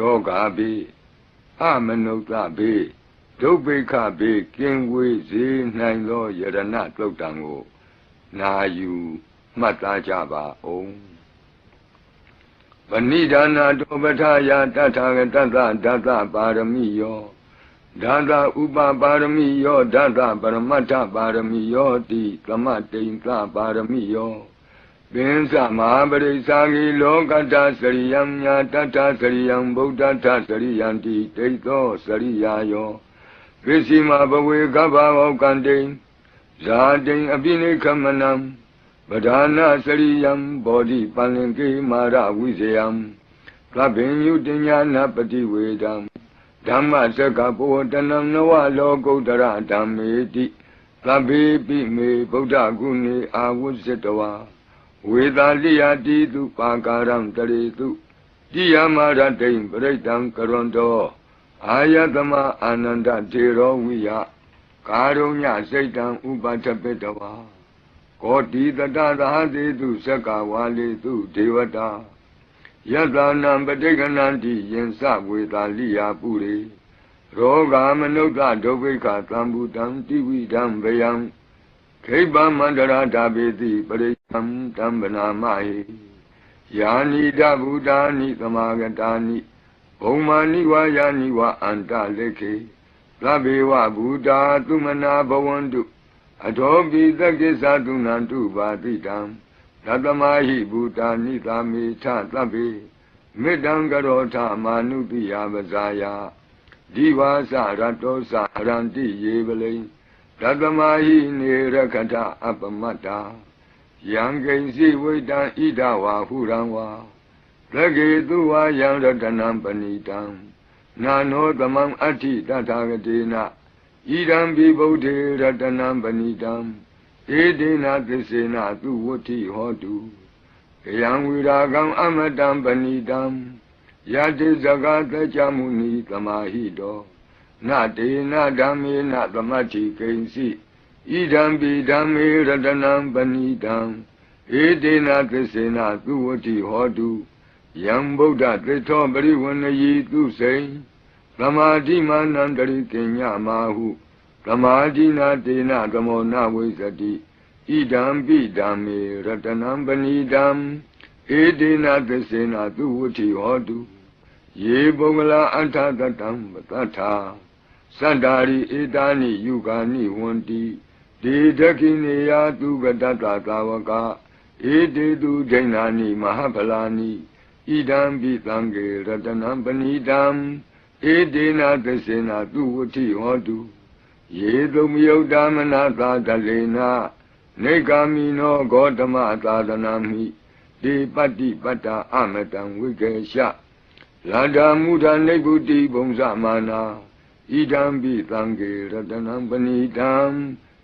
ယောဂါဘေးအမနုဿဘေးဒုဗ္ဗိခဘေးကင်းဝေးစေနိုင်သောယရဏသုတ်တံကိုနာယူမှတ်သားကြပါအောင်ပဏိဒါနာတောပထယာတထာဂတတဒသပါရမိယောဒသဥပပါရမိယောဒသပရမတ္ထပါရမိယောတိသမတိန်သပါရမိယော ပင်စမဟာပရိသဂီလောကတစရိယံညာတတစရိယံဗုဒ္ဓတစရိယံတိတိသောစရိယာယောပစ္စည်းမဘဝေကဗ္ဗဝကံတိဇာတိအပိနိခမနံပဒါနာစရိယံဘောဓိပန္လင်ကေမာရဝိဇယံသဗ္ဗညုတညာနာပတိဝေဒံဓမ္မစကဘောတနံနဝလောကုတ္တရဓမ္မေတိသဗ္ဗေပိမေဗုဒ္ဓဂုဏေအာဝုဇ္ဇတဝါ ဝေသာလိယတိတုပါကာရံတရေတုတိယမရတိံပရိတံကရွန်တောအာယတမအာနန္ဒတေရောဝိယကာရုညစိတ်တံဥပထပိတဝါကောတိတတသဟတိတုသက္ကဝါလေတုဒေဝတာယတနံပဋိကနန္တိယင်စဝေသာလိယပုရိရောဂာမနုဿဒုဗ္ဗိခသံဘူတံတိဝိဒံဗယံခိဗ္ဗမန္တရာဓာပေတိပရိ သံတံဗနာမဟိယာနိတဗုဒ္ဓာနိသမာဂတာနိဘုံမာနိဝါယာနိဝါအန္တလေခေသဗ္ဗေဝဗုဒ္ဓာသုမနာဘဝန္တုအထောပိသက္ကိသတုဏံတုပါတိတံသတ္တမဟိဘူတာနိသာမေထသဗ္ဗေမေတ္တံကရောထမာနုတိယပဇာယဒီဝါစရတောစရန္တိယေပလိသတ္တမဟိနေရခထအပမတ္တာ ယံကိဉ္စီဝိတံဣဒဝါဟုရံဝါသကေသူဝါယံရတနံပဏိတံနာနောသမံအဋ္ဌိတထာဂတေနဣဒံပိဗုဒ္ဓေရတနံပဏိတံဧဒေနသစ္စေနသူဝဋ္ဌိဟောတုကယံဝိရာကံအမတံပဏိတံယတိဇဂတကြမုနိသမာဟိတောနတေနဓမ္မေနသမတ္ထိကိဉ္စီ ဣဒံပိဓမ္မေရတနံပဏိတံဧဒေနသစ္စေနသူဝဋ္ဌိဟောတုယံဗုဒ္ဓသစ္ထောပရိဝဏယီသူစိံသမာဓိမာနန္တရိကညမာဟုသမာဓိနာတေနသမောနဝိသတိဣဒံပိဓမ္မေရတနံပဏိတံဧတေနသစ္စေနသူဝဋ္ဌိဟောတုယေပုဂ္ဂလာအထတတံပတ္ထာသန္တာရိဧတာနိယုဂာနိဝန္တိ ဒေဒခိနေယသူကတတသာဝကဧတေတုဒိဏာနိမဟာဖလာနိဣဒံပိသံဃေရတနံပဏိတံဧတေနသစ္စေနသူဝတိဟောတုယေတုမယုတ်တမနာသာတလေနာနေဂာမိနောဂေါတမသာသနာမိဒီပတ္တိပတ္တာအမတံဝိကေရှလာဒာမုဒာနေဗုတိဘုံဇမာနာဣဒံပိသံဃေရတနံပဏိတံ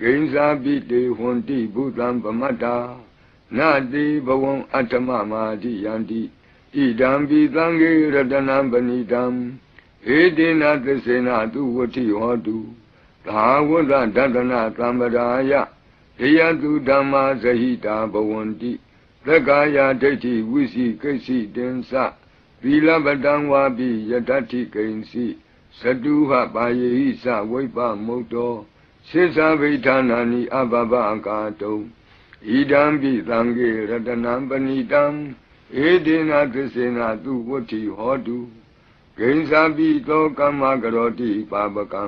ဂိဉ္စာပိတေဟွန်တိဘုသံပမတ္တာနာတိဘဝံအတ္တမမာတိယန္တိဣဒံပိသံဃေရတနံပဏိတံဧတေနသစ္စေနသူဝတိဟောတုသာဝတ္တဒတနာသံပရာယေယတုဓမ္မာဇဟိတာဘဝန္တိသက္ကာယဒိဋ္ဌိဝိစီကိစ္စိတင်္စသီလပတံဝါပိယတ္တိကိဉ္စီသတုဟပါယေဟိသဝိပမုတ်တော စေသဗိဌာနာနိအဘဘအကာတုံဣဒံပိသံဃေရတနံပဏိတံဧတေနသစ္စေနသူဝဋ္ဌိဟောတုဂိဉ္စာပိသောကမ္မကရောတိပါပကံ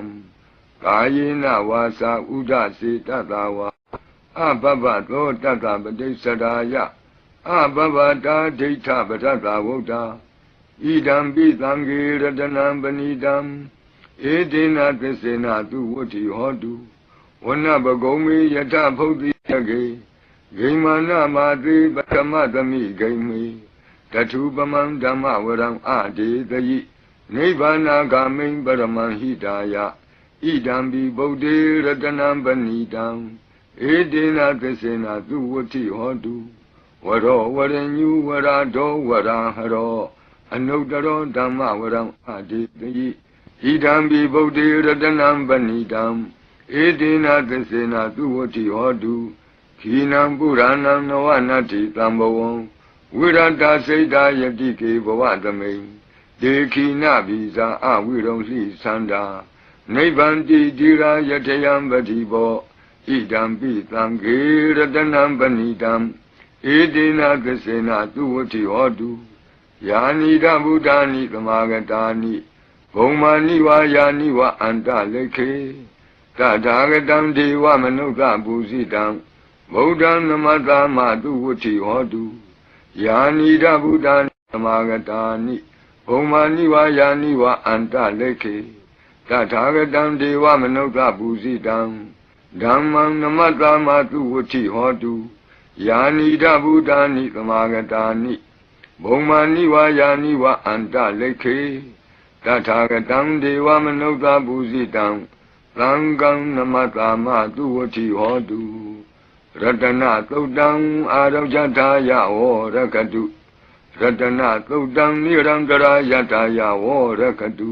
ကာယေနဝါစာဥဒစေတတဝါအဘဘသောတတပတိစ္ဆရာယအဘဘတာဒိဋ္ဌပရတဝုဒ္ဓဣဒံပိသံဃေရတနံပဏိတံ ဧတေနသစ္စေနသူဝဋ္ဌိဟောတုဝနပဂုံမေယထဖုတ်တိယကေဂိမာနမာတိပထမသမိဂိမေတထုပမံဓမ္မဝရံအတေတယိနိဗ္ဗာနာဂမိံပရမံဟိတာယဣဒံဘိဗုဒ္ဓေရတနံပဏိတံဧတေနသစ္စေနာသူဝတိဟောတုဝရောဝရညုဝရဒောဝရဟရောအနုတ္တရောဓမ္မဝရံအတိတိ ဣဒံဘိဗုဒ္ဓေရတနံပဏိတံဧတေနသစ္စေနာသူဝတိဟောတုခိနံပုရဏံနဝနတ္တိတံဘဝံဝိရတစိတ်တာယတိကေဘဝသမိန်ဒေခိနဘိဇာအဝိရုံလိသန္တာနိဗ္ဗန္တိတိရာယထယံပတိဘောဣဒံပိသံဃေရတနံပဏိတံဧတေနသစေနသူဝတိဟောတုယာနိဒဗုဒ္ဓာနိသမာဂတာနိ ဘုံမာနိဝါယာနိဝအန္တလိခေတထာဂတံဒေဝမနုဿပူဇိတံဗုဒ္ဓံနမတ္တမသူဝတိဟောတုယာနိဒဗုဒ္ဓာနိသမာဂတာနိဘုံမာနိဝါယာနိဝအန္တလိခေတထာဂတံဒေဝမနုဿပူဇိတံဓမ္မံနမတ္တမသူဝတိဟောတုယာနိဒဗုဒ္ဓာနိသမာဂတာနိဘုံမာနိဝါယာနိဝအန္တလိခေ တထာဂတံဒေဝမနုဿပူဇိတံသံဃံနမတ္တမသူဝတိဟောတုရတနာသုတ်တံအာရောဇထာယဝရကတုရတနာသုတ်တံနိရံတရာယထာယဝရကတု